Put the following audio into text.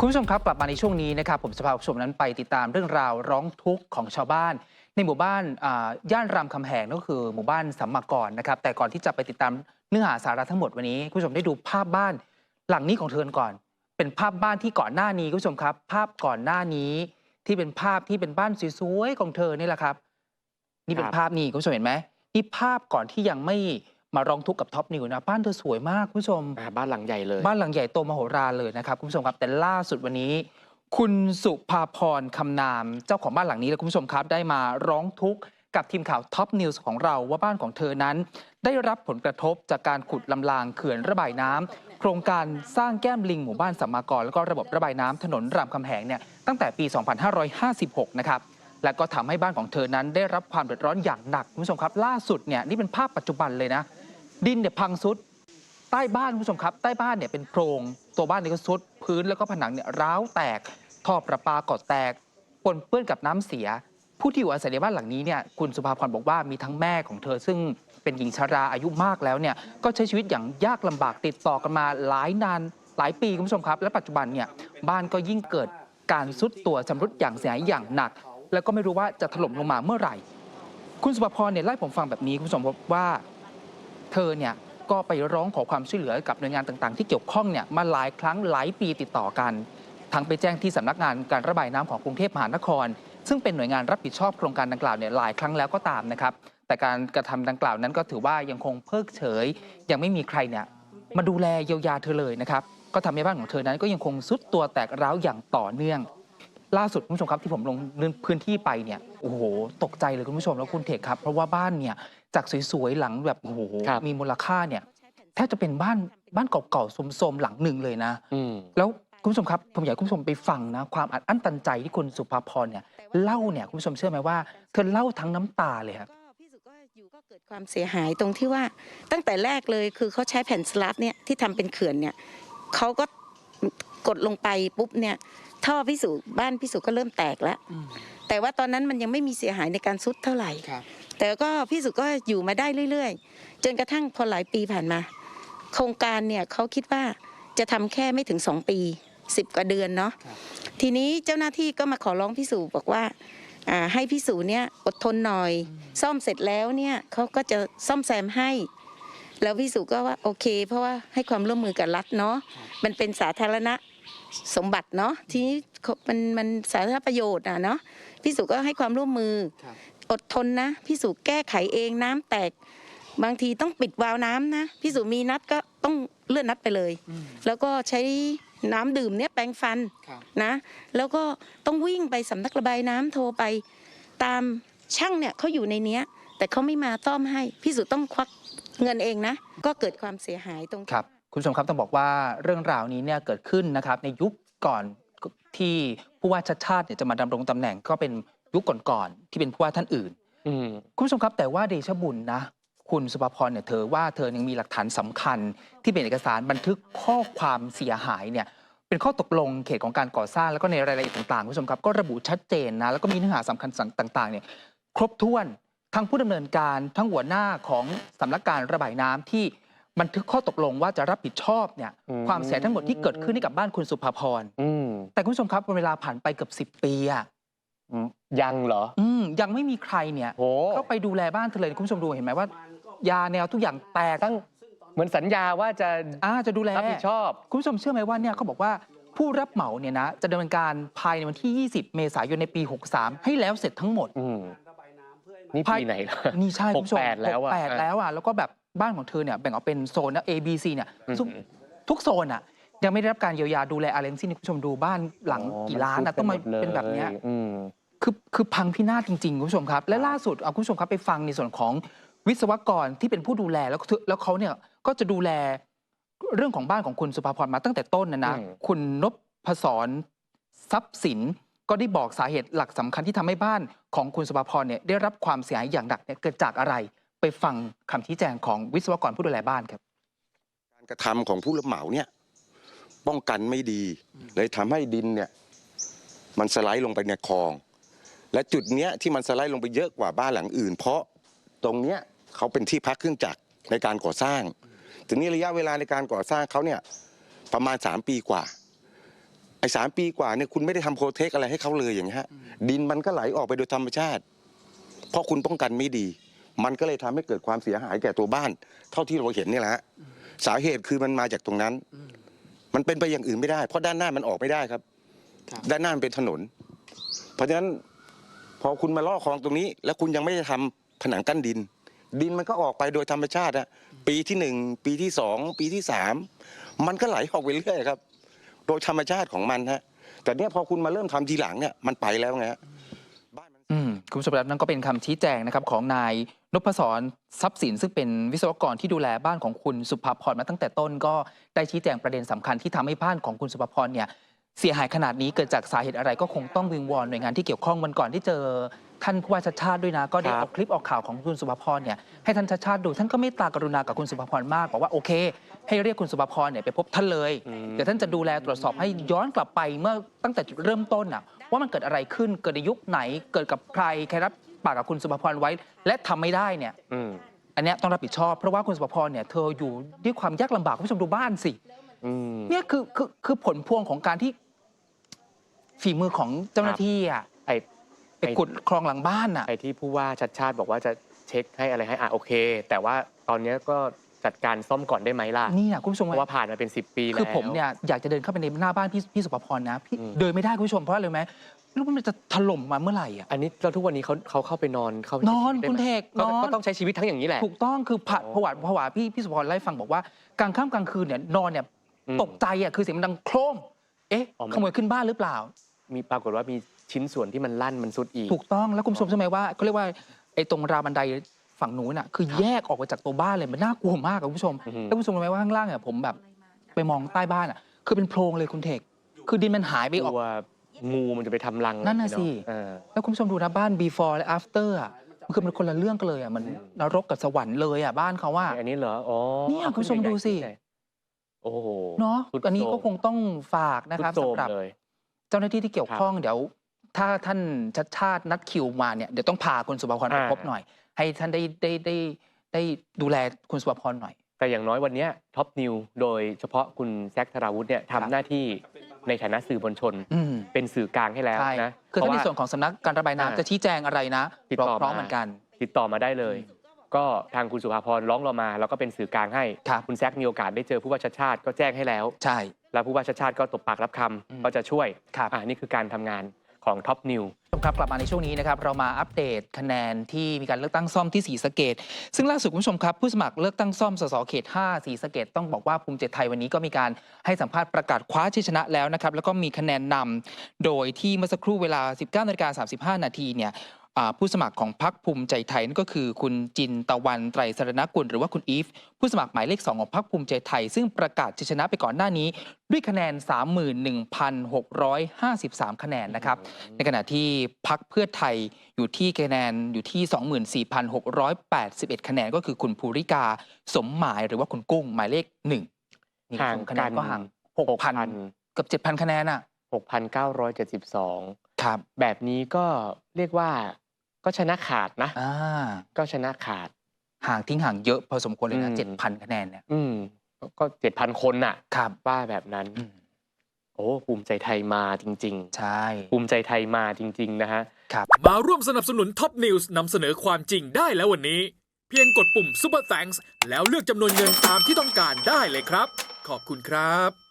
คุณผู้ชมครับกลับมาในช่วงนี้นะครับผมจะพาคุณผู้ชมนั้นไปติดตามเรื่องราวร้องทุกข์ของชาวบ้าน ในหมู่บ้านอ่าย่านรามคำแหงนั่นก็คือหมู่บ้านสัมมากรนะครับแต่ก่อนที่จะไปติดตามเนื้อหาสาระทั้งหมดวันนี้คุณผู้ชมได้ดูภาพบ้านหลังนี้ของเธอก่อน เป็นภาพบ้านที่ก่อนหน้านี้คุณผู้ชมครับ ภาพก่อนหน้านี้ที่เป็นภาพที่เป็นบ้านสวยๆของเธอนี่แหละครับ นี่เป็นครับภาพนี่คุณผู้ชมเห็นไหมนี่ภาพก่อนที่ยังไม่ มาร้องทุกข์กับท็อปนิวนะ บ้านเธอสวยมากคุณผู้ชม อ่าบ้านหลังใหญ่เลย บ้านหลังใหญ่โตมโหฬารเลยนะครับคุณผู้ชมครับ แต่ล่าสุดวันนี้ คุณสุภาพรคำนามเจ้าของบ้านหลังนี้และคุณผู้ชมครับ ได้มาร้องทุกข์กับทีมข่าวท็อปนิวส์ของเราว่าบ้านของเธอนั้น ได้รับผลกระทบจากการขุดลำรางเขื่อนระบายน้ำโครงการสร้างแก้มลิงหมู่บ้านสัมมากรแล้วก็ระบบระบายน้ำถนนรามคำแหงเนี่ยตั้งแต่ปี 2556 นะครับ และก็ทำให้บ้านของเธอนั้นได้รับความเดือดร้อนอย่างหนักคุณผู้ชมครับ ล่าสุดเนี่ยนี่เป็นภาพปัจจุบันเลยนะ ดินเนี่ยพังซุด ใต้บ้านคุณผู้ชมครับ ใต้บ้านเนี่ยเป็นโพรงตัวบ้านเนี่ยก็ซุด พื้นแล้วก็ผนังเนี่ยร้าวแตก ท่อประปาก็แตกปนเปื้อนกับน้ำเสีย ผู้ที่อยู่อาศัยในบ้านหลังนี้เนี่ยคุณสุภาพรบอกว่ามีทั้งแม่ของเธอ ซึ่งเป็นหญิงชราอายุมากแล้วเนี่ยก็ใช้ชีวิตอย่างยากลำบากติดต่อกันมาหลายนานหลายปีคุณผู้ชมครับ และปัจจุบันเนี่ยบ้านก็ยิ่งเกิดการซุดตัวชำรุดอย่างเสียหายอย่างหนัก แล้วก็ไม่รู้ว่าจะถล่มลงมาเมื่อไหร่ คุณสุภาพรเนี่ยเล่าให้ผมฟังแบบนี้คุณผู้ชมว่า เธอเนี่ยก็ไปร้องขอความช่วยเหลือกับหน่วยงานต่างๆ ที่เกี่ยวข้องเนี่ยมาหลายครั้งหลายปีติดต่อกันทั้งไปแจ้งที่สำนักงานการระบายน้ำของกรุงเทพมหานคร ซึ่งเป็นหน่วยงานรับผิดชอบโครงการดังกล่าวเนี่ยหลายครั้งแล้วก็ตามนะครับ แต่การกระทำดังกล่าวนั้นก็ถือว่ายังคงเพิกเฉย ยังไม่มีใครเนี่ยมาดูแลเยียวยาเธอเลยนะครับ ก็ทำให้บ้านของเธอนั้นก็ยังคงซุดตัวแตกร้าวอย่างต่อเนื่อง ล่าสุดคุณผู้ชมครับที่ผมลงพื้นที่ไปเนี่ยโอ้โหตกใจเลยคุณผู้ชมแล้วคุณเทคครับ เพราะว่าบ้านเนี่ยจากสวยๆหลังแบบโอ้โหครับมีมูลค่าเนี่ยแทบจะเป็นบ้านบ้านเก่าๆโสมๆหลังหนึ่งเลยนะ อืม แล้วคุณผู้ชมครับผมอยากให้คุณผู้ชมไปฟังนะความอัดอั้นตันใจที่คุณสุภาพรเนี่ยเล่าเนี่ยคุณผู้ชมเชื่อไหมว่าเธอเล่าทั้งน้ำตาเลยครับ ก็พี่สุก็อยู่ก็เกิดความเสียหายตรงที่ว่าตั้งแต่แรกเลยคือเขาใช้แผ่นสลับเนี่ยที่ทำเป็นเขื่อนเนี่ยเขาก็ กดลงไปปุ๊บเนี่ยท่อพี่สุบ้านพี่สุก็เริ่มแตกแล้ว แต่ว่าตอนนั้นมันยังไม่มีเสียหายในการซุดเท่าไหร่ครับแต่ก็พี่สุก็อยู่มาได้เรื่อยๆ จนกระทั่งพอหลายปีผ่านมา โครงการเนี่ยเขาคิดว่าจะทำแค่ไม่ถึงสองปีสิบกว่าเดือนเนาะครับทีนี้เจ้าหน้าที่ก็มาขอร้องพี่สุบอกว่าอ่าให้พี่สุเนี่ยอดทนหน่อย ซ่อมเสร็จแล้วเนี่ยเขาก็จะซ่อมแซมให้ แล้วพี่สุก็ว่าโอเค เพราะว่าให้ความร่วมมือกับรัฐเนาะมันเป็นสาธารณะ สมบัติเนาะทีนี้เขามันมันสาธารณประโยชน์อะเนาะพี่สุก็ให้ความร่วมมือครับอดทนนะพี่สุแก้ไขเองน้ำแตก บางทีต้องปิดวาล์วน้ำนะพี่สุมีนัดก็ต้องเลื่อนนัดไปเลย แล้วก็ใช้น้ำดื่มเนี่ยแปรงฟันครับนะ แล้วก็ต้องวิ่งไปสำนักระบายน้ำโทรไป ตามช่างเนี่ยเขาอยู่ในเนี้ย แต่เขาไม่มาซ่อมให้พี่สุต้องควักเงินเองนะ ก็เกิดความเสียหายตรงที่ครับว่า คุณผู้ชมครับต้องบอกว่าเรื่องราวนี้เนี่ยเกิดขึ้นนะครับในยุคก่อนที่ผู้ว่าชัดชาติเนี่ยจะมาดำรงตำแหน่งก็เป็นยุคก่อนๆที่เป็นผู้ว่าท่านอื่นอืมคุณผู้ชมครับแต่ว่าเดชะบุญนะ คุณสุภาพรเนี่ยเธอว่าเธอยังมีหลักฐานสำคัญ ที่เป็นเอกสารบันทึกข้อความเสียหายเนี่ยเป็นข้อตกลงเขตของการก่อสร้างแล้วก็ในรายละเอียดต่างๆคุณผู้ชมครับก็ระบุชัดเจนนะแล้วก็มีเนื้อหาสำคัญต่างๆเนี่ยครบถ้วนทั้งผู้ดำเนินการทั้งหัวหน้าของสำนักการระบายน้ำที่ บันทึกข้อตกลงว่าจะรับผิดชอบเนี่ยอืมความเสียหายทั้งหมดที่เกิดขึ้นให้กับบ้านคุณสุภาพรอืมแต่คุณผู้ชมครับเวลาผ่านไปเกือบ10ปีอะอืมยังเหรออืมยังไม่มีใครเนี่ยโอ้เข้าไปดูแลบ้านเธอเลยคุณผู้ชมดูเห็นไหมว่า ยาแนวทุกอย่างแตกตั้งเหมือนสัญญาว่าจะอ่าจะดูแลรับผิดชอบ คุณผู้ชมเชื่อไหมว่าเนี่ยเขาบอกว่าผู้รับเหมาเนี่ยนะจะดำเนินการภายในวันที่ 20 เมษายนในปี 63 ให้แล้วเสร็จทั้งหมดอืมนี่ภายปีไหนแล้วนี่ใช่คุณผู้ชม68แล้วอะ68แล้วอะแล้วก็แบบ บ้านของเธอเนี่ยแบ่งออกเป็นโซนนะ A B C เนี่ยอืมทุกทุกโซนอะยังไม่ได้รับการเยียวยาดูแลอะไรทั้งสิ้นคุณผู้ชมดูบ้านหลังอ๋อกี่ล้านอะซุดต้องมาหดลยเป็นแบบเนี้ยอืม คือคือพังพินาศจริงๆคุณผู้ชมครับ และล่าสุดเอาคุณผู้ชมครับไปฟังในส่วนของวิศวกรที่เป็นผู้ดูแลแล้วก็แล้วเขาเนี่ยก็จะดูแลเรื่องของบ้านของคุณสุภาพรมาตั้งแต่ต้นนะนะ อืม คุณนพศรทรัพย์สินก็ได้บอกสาเหตุหลักสำคัญที่ทำให้บ้านของคุณสุภาพรเนี่ยได้รับความเสียหายอย่างหนักเนี่ยเกิดจากอะไร ไปฟังคำชี้แจงของวิศวกรผู้ดูแลบ้านครับ การกระทำของผู้รับเหมาเนี่ย ป้องกันไม่ดี เลยทำให้ดินเนี่ย มันสไลด์ลงไปในคลอง และจุดเนี้ยที่มันสไลด์ลงไปเยอะกว่าบ้านหลังอื่น เพราะตรงเนี้ยเขาเป็นที่พักเครื่องจักรในการก่อสร้างถึงนี้ระยะเวลาในการก่อสร้างเขาเนี่ยประมาณ 3 ปีกว่า ไอ้สามปีกว่าเนี่ยคุณไม่ได้ทำโปรเทคอะไรให้เขาเลยอย่างเงี้ยฮะดินมันก็ไหลออกไปโดยธรรมชาติ เพราะคุณป้องกันไม่ดี มันก็เลยทำให้เกิดความเสียหายแก่ตัวบ้าน เท่าที่เราเห็นเนี่ยแหละฮะสาเหตุคือมันมาจากตรงนั้น มันเป็นไปอย่างอื่นไม่ได้ เพราะด้านหน้ามันออกไม่ได้ครับครับด้านหน้ามันเป็นถนน เพราะฉะนั้นพอคุณมาลอกคลองตรงนี้ แล้วคุณยังไม่ได้ทำผนังกั้นดิน ดินมันก็ออกไปโดยธรรมชาติอะปีที่หนึ่งปีที่สองปีที่สามมันก็ไหลออกไปเรื่อยครับ โดยธรรมชาติของมันฮะแต่เนี่ยพอคุณมาเริ่มทำทีหลังเนี่ยมันไปแล้วไงฮะบ้านมันอืมคุณผู้ชมครับนั่นก็เป็นคำชี้แจงนะครับของนาย นพศรทรัพย์สินซึ่งเป็นวิศวกรที่ดูแลบ้านของคุณสุภาพรมาตั้งแต่ต้น ก็ได้ชี้แจงประเด็นสำคัญที่ทำให้บ้านของคุณสุภาพรเนี่ยเสียหายขนาดนี้เกิดจากสาเหตุอะไรก็คงต้องวิงวอนหน่วยงานที่เกี่ยวข้องวันก่อนที่เจอท่านผู้ว่าชัดชาติด้วยนะ ก็ได้ครับเอาคลิปออกข่าวของคุณสุภาพรเนี่ยให้ท่านชัดชาติดู ท่านก็เมตตากรุณากับคุณสุภาพรมากบอกว่าโอเค ให้เรียกคุณสุภาพรเนี่ยไปพบท่านเลยอืมเดี๋ยวท่านจะดูแลตรวจสอบให้ย้อนกลับไปเมื่อตั้งแต่จุดเริ่มต้นอะว่ามันเกิดอะไรขึ้นเกิดในยุคไหนเกิดกับใครใครรับ ปากกับคุณสุภพรไว้ และทำไม่ได้เนี่ย อืมอันเนี้ยต้องรับผิดชอบ เพราะว่าคุณสุภพรเนี่ยเธออยู่ด้วยความยากลำบากคุณผู้ชมดูบ้านสิ อืม เนี่ยคือคือคือผลพวงของการที่ฝีมือของเจ้าหน้าที่อะไอ้ไปขุดคลองหลังบ้านอะ ไอ้ที่ผู้ว่าชัดชาติบอกว่าจะเช็คให้อะไรให้อะโอเค แต่ว่าตอนเนี้ยก็ จัดการซ่อมก่อนได้ไหมล่ะนี่นะคุณผู้ชมเพราะว่าผ่านมาเป็น 10 ปีแล้วคือผมเนี่ยอยากจะเดินเข้าไปในหน้าบ้านพี่พี่สุภพรนะพี่อืมเดินไม่ได้คุณผู้ชมเพราะอะไรรู้ไหมไม่รู้ว่ามันจะถล่มมาเมื่อไหร่อะอันนี้เราทุกวันนี้เขาเขาเข้าไปนอนเข้าไปนอนใช้ชีวิตได้ไหมคุณเทกก็นอนก็ต้องใช้ชีวิตทั้งอย่างนี้แหละถูกต้องคือผัดอ๋อผวาผวาพี่พี่สุพรไล่าให้ฟังบอกว่ากลางค่ำกลางคืนเนี่ยนอนเนี่ยอืมตกใจอะคือเสียงมันดังโครมเอ๊ะอ๋อมันขโมยขึ้นบ้านหรือเปล่า มีปรากฏว่ามีชิ้นส่วนที่มันลั่นมันสุดอีก ถูกต้องแล้วคุณผู้ชมใช่ไหมว่าเขาเรียกว่าไอ้ตรงราวบันได ฝั่งนู้นอะคือแยกออกมาจากตัวบ้านเลยมันน่ากลัวมากอะคุณผู้ชมอือฮึ แล้วคุณผู้ชมรู้ไหมว่าข้างล่างเนี่ยผมแบบไปมองใต้บ้านอะคือเป็นโพรงเลยคุณเทกคือดินมันหายไปกออก ลัวงูมันจะไปทำรังนั่นน่ะเอสิ เออ แล้วคุณผู้ชมดูนะบ้าน before และ after อะมันคือมันคนละเรื่องกันเลยอะมันนรกกับสวรรค์เลยอะบ้านเขาว่า อันนี้เหรอ อ๋อเนี่ยคุณผู้ชมดูสิ โอ้โห เนาะสุดอันนี้ก็โทรมคงต้องฝากนะครับสุดโทรมสำหรับเลย เจ้าหน้าที่ที่เกี่ยวข้องเดี๋ยว ถ้าท่านชัดชาตินัดคิวมาเนี่ยเดี๋ยวต้องพาคุณสุภพรไปอ่าพบหน่อย ให้ท่านได้ได้ได้ได้ดูแลคุณสุภพรหน่อย แต่อย่างน้อยวันเนี้ท็อปนิวโดยเฉพาะคุณแซคธราวุฒิเนี่ยครับ ทำหน้าที่ในฐานะสื่อมวลชน อืมเป็นสื่อกลางให้แล้วใช่นะคือเพถ้าราะในว่า ส่วนของสำนักการระบายอ่าน้ำจะชี้แจงอะไรนะติดเราต่อพร้อมมา เหมือนกัน ติดต่อมาได้เลย ก็ทางคุณสุภาพรร้องเรามาเราก็เป็นสื่อกลางให้ ครับ คุณแซคมีโอกาสได้เจอผู้ว่าชัดชาติก็แจ้งให้แล้ว ใช่ แล้วผู้ว่าชัดชาติก็ตบปากรับคำอืม ก็จะช่วยครับ อ่านี่คือการทำงาน ของท็อปนิวผู้ชมครับกลับมาในช่วงนี้นะครับเรามาอัปเดตคะแนนที่มีการเลือกตั้งซ่อมที่สีสะเกดซึ่งล่าสุดคุณผู้ชมครับผู้สมัครเลือกตั้งซ่อมสสเขต 5 สีสะเกดต้องบอกว่าภูมิใจไทยวันนี้ก็มีการให้สัมภาษณ์ประกาศคว้าชัยชนะแล้วนะครับแล้วก็มีคะแนนนำโดยที่เมื่อสักครู่เวลา 19นาฬิกา35 นาทีเนี่ย ผู้สมัครของพรรคภูมิใจไทยนั่นก็คือ คุณจินตะวันไตรสรณกุลหรือว่าคุณอีฟ ผู้สมัครหมายเลข 2 ของพรรคภูมิใจไทย ซึ่งประกาศชัยชนะไปก่อนหน้านี้ ด้วยคะแนน 31,653 คะแนนนะครับ ในขณะที่พักเพื่อไทยอยู่ที่คะแนนอยู่ที่ 24,681 คะแนนก็คือคุณภูริกาสมหมายหรือว่าคุณกุ้งหมายเลขหนึ่งนี่ห่างคะแนนก็ห่าง6,000เกือบ7,000 คะแนนอะ6,972 ครับ แบบนี้ก็เรียกว่า ก็ชนะขาดนะ อ่าก็ชนะขาด ห่างทิ้งห่างเยอะพอสมควรเลยนะอืม7,000คะแนนเนี่ยอืม ก็เจ็ดพันคนน่ะครับว่าแบบนั้น อืมโอ้ภูมิใจไทยมาจริง ใช่ ๆ ภูมิใจไทยมาจริง ๆ นะฮะครับมาร่วมสนับสนุนท็อปนิวส์นำเสนอความจริงได้แล้ววันนี้ เพียงกดปุ่ม Super Thanks แล้วเลือกจำนวนเงินตามที่ต้องการได้เลยครับ ขอบคุณครับ